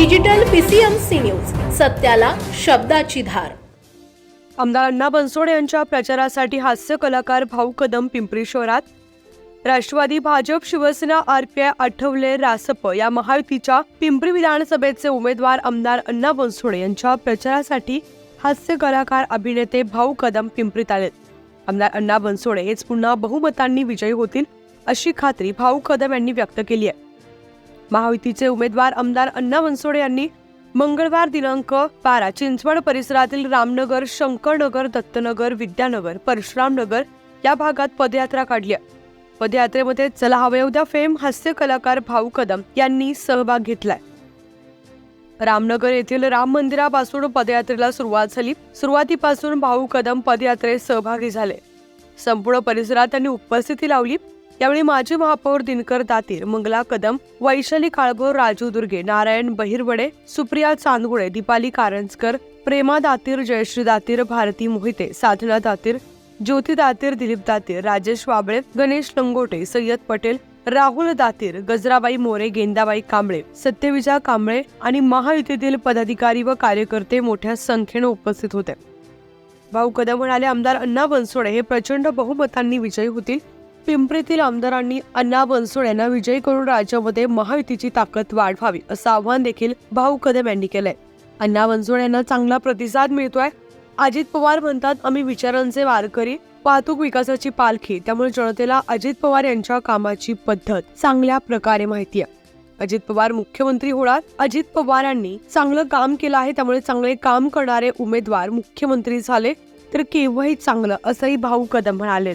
Digital PCMC news सत्याला शब्दाची धार. आमदार अण्णा बनसोडे यांच्या प्रचारासाठी हास्य कलाकार भाऊ कदम पिंपरी शहरात. राष्ट्रवादी भाजप शिवसेना आरपीआय आठवले रासप या महायुतीच्या पिंपरी विधानसभेचे उमेदवार आमदार अण्णा बनसोडे यांच्या प्रचारासाठी हास्य कलाकार अभिनेते भाऊ कदम पिंपरीत आलेत. आमदार अण्णा बनसोडे हेच पुन्हा बहुमतांनी विजयी होतील अशी खात्री भाऊ कदम यांनी व्यक्त केली आहे. महायुतीचे उमेदवार आमदार अण्णा बनसोडे यांनी मंगळवार दिनांक बारा चिंचवड परिसरातील रामनगर शंकरनगर दत्तनगर विद्यानगर परशुरामनगर या भागात पदयात्रा काढली आहे. पदयात्रेमध्ये चला हवं उद्या फेम हास्य कलाकार भाऊ कदम यांनी सहभाग घेतलाय. रामनगर येथील राम मंदिरापासून पदयात्रेला सुरुवात झाली. सुरुवातीपासून भाऊ कदम पदयात्रेत सहभागी झाले. संपूर्ण परिसरात त्यांनी उपस्थिती लावली. यावेळी माजी महापौर दिनकर दातीर मंगला कदम वैशाली काळभोर राजू दुर्गे नारायण बहिरवडे सुप्रिया चांदगुळे दीपाली कारंजकर प्रेमा दातीर जयश्री दातीर भारती मोहिते साधना दातीर ज्योती दातीर दिलीप दातीर राजेश वाबळे गणेश लंगोटे सय्यद पटेल राहुल दातीर गजराबाई मोरे गेंदाबाई कांबळे सत्यविजा कांबळे आणि महायुतीतील पदाधिकारी व कार्यकर्ते मोठ्या संख्येने उपस्थित होते. भाऊ कदम म्हणाले आमदार अण्णा बनसोडे हे प्रचंड बहुमतांनी विजयी होतील पिंपरीतील आमदारांनी अण्णा बनसोड यांना विजयी करून राज्यामध्ये महायुतीची ताकद वाढवावी असं आव्हान देखील भाऊ कदम यांनी केलंय. अण्णा बनसोड यांना चांगला प्रतिसाद मिळतोय. अजित पवार म्हणतात आम्ही विचारांचे वारकरी वाहतूक विकासाची पालखी त्यामुळे जनतेला अजित पवार यांच्या कामाची पद्धत चांगल्या प्रकारे माहिती आहे. अजित पवार मुख्यमंत्री होणार. अजित पवारांनी चांगलं काम केलं आहे त्यामुळे चांगले काम करणारे उमेदवार मुख्यमंत्री झाले तर केव्हाही चांगलं असंही भाऊ कदम म्हणाले